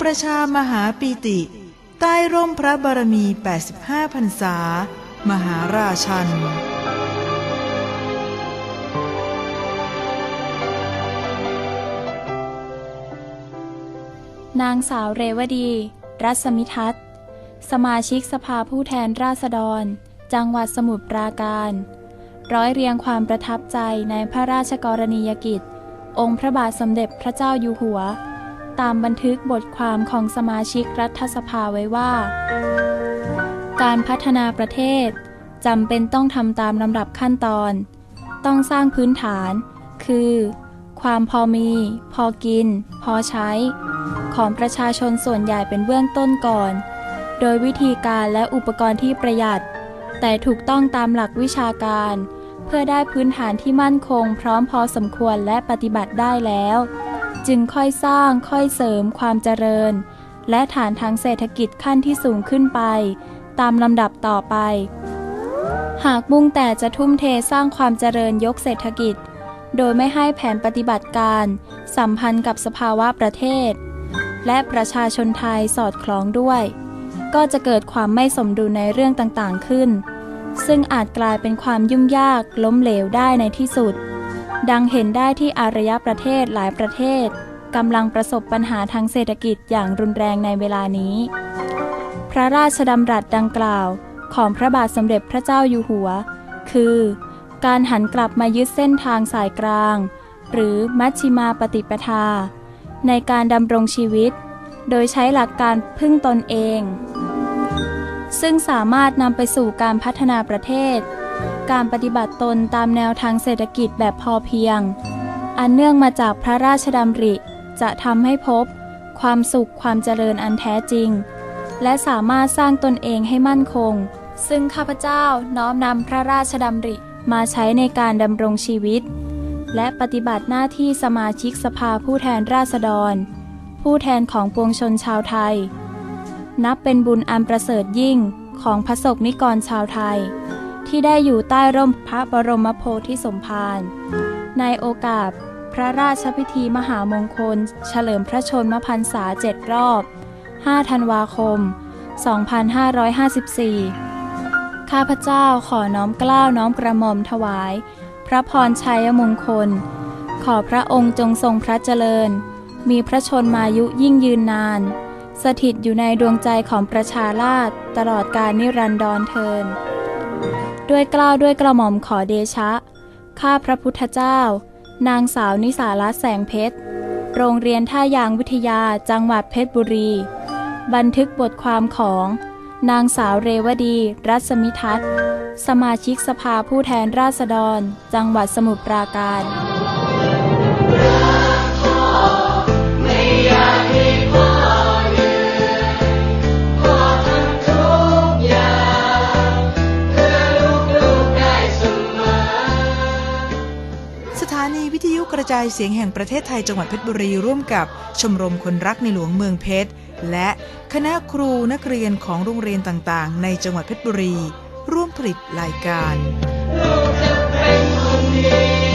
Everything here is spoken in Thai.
ประชามหาปีติ ใต้ร่มพระบารมี 85พรรษา มหาราชันนางสาวเรวดี รัศมิทัศน์สมาชิกสภาผู้แทนราษฎร จังหวัดสมุทรปราการ ร้อยเรียงความประทับใจในพระราชกรณียกิจ องค์พระบาทสมเด็จพระเจ้าอยู่หัว ตามบันทึกบทความของสมาชิกรัฐสภาไว้ว่า การพัฒนาประเทศจำเป็นต้องทำตามลำดับขั้นตอน ต้องสร้างพื้นฐาน คือ ความพอมี พอกิน พอใช้ ของประชาชนส่วนใหญ่เป็นเบื้องต้นก่อน โดยวิธีการและอุปกรณ์ที่ประหยัด แต่ถูกต้องตามหลักวิชาการ เพื่อได้พื้นฐานที่มั่นคง พร้อมพอสมควรและปฏิบัติได้แล้ว จึงค่อยสร้างค่อยเสริมความเจริญ และฐานทางเศรษฐกิจขั้นที่สูงขึ้นไป ตามลำดับต่อไป หากมุ่งแต่จะทุ่มเทสร้างความเจริญยกเศรษฐกิจ โดยไม่ให้แผนปฏิบัติการ สัมพันธ์กับสภาวะประเทศ และประชาชนไทยสอดคล้องด้วย ก็จะเกิดความไม่สมดุลในเรื่องต่างๆขึ้น ซึ่งอาจกลายเป็นความยุ่งยากล้มเหลวได้ในที่สุด ดังเห็นได้ที่อารยประเทศหลายประเทศกำลังประสบปัญหาทางเศรษฐกิจอย่างรุนแรงในเวลานี้ พระราชดำรัสดังกล่าวของพระบาทสมเด็จพระเจ้าอยู่หัว คือ การหันกลับมายึดเส้นทางสายกลาง หรือมัชชิมาปฏิปทา ในการดำรงชีวิต โดยใช้หลักการพึ่งตนเอง ซึ่งสามารถนำไปสู่การพัฒนาประเทศ การปฏิบัติตนตามแนวทางเศรษฐกิจแบบพอเพียง อันเนื่องมาจากพระราชดำริ จะทำให้พบ ความสุขความเจริญอันแท้จริง และสามารถสร้างตนเองให้มั่นคง ซึ่งข้าพเจ้าน้อมนำพระราชดำริมาใช้ในการดำรงชีวิต และปฏิบัติหน้าที่สมาชิกสภาผู้แทนราษฎร ผู้แทนของปวงชนชาวไทย นับเป็นบุญอันประเสริฐยิ่งของพระสกนิกรชาวไทย ที่ได้อยู่ใต้ร่มพระบรมโพธิสมภารในโอกาสพระราชพิธีมหามงคล เฉลิมพระชนมพรรษาเจ็ดรอบ 5 ธันวาคม 2554 ข้าพเจ้าขอน้อมกล้าวน้อมกระหม่อมถวาย พระพรชัยมงคล ขอพระองค์จงทรงพระเจริญ มีพระชนมายุยิ่งยืนนาน สถิตอยู่ในดวงใจของประชาราษตลอดกาลนิรันดรเทิน ด้วยกล้าวด้วยกระหม่อมขอเดชะ ข้าพระพุทธเจ้า นางสาวนิสาลัตแสงเพชร โรงเรียนท่ายางวิทยาจังหวัดเพชรบุรี บันทึกบทความของ นางสาวเรวดี รัศมิทัศน์ สมาชิกสภาผู้แทนราษฎร จังหวัดสมุทรปราการ สถานีวิทยุกระจายเสียงแห่งประเทศไทยจังหวัดเพชรบุรีร่วมกับชมรมคนรักในหลวงเมืองเพชร และคณะครูนักเรียนของโรงเรียนต่างๆ ในจังหวัดเพชรบุรี ร่วมผลิตรายการ โลกจะเป็นคนดี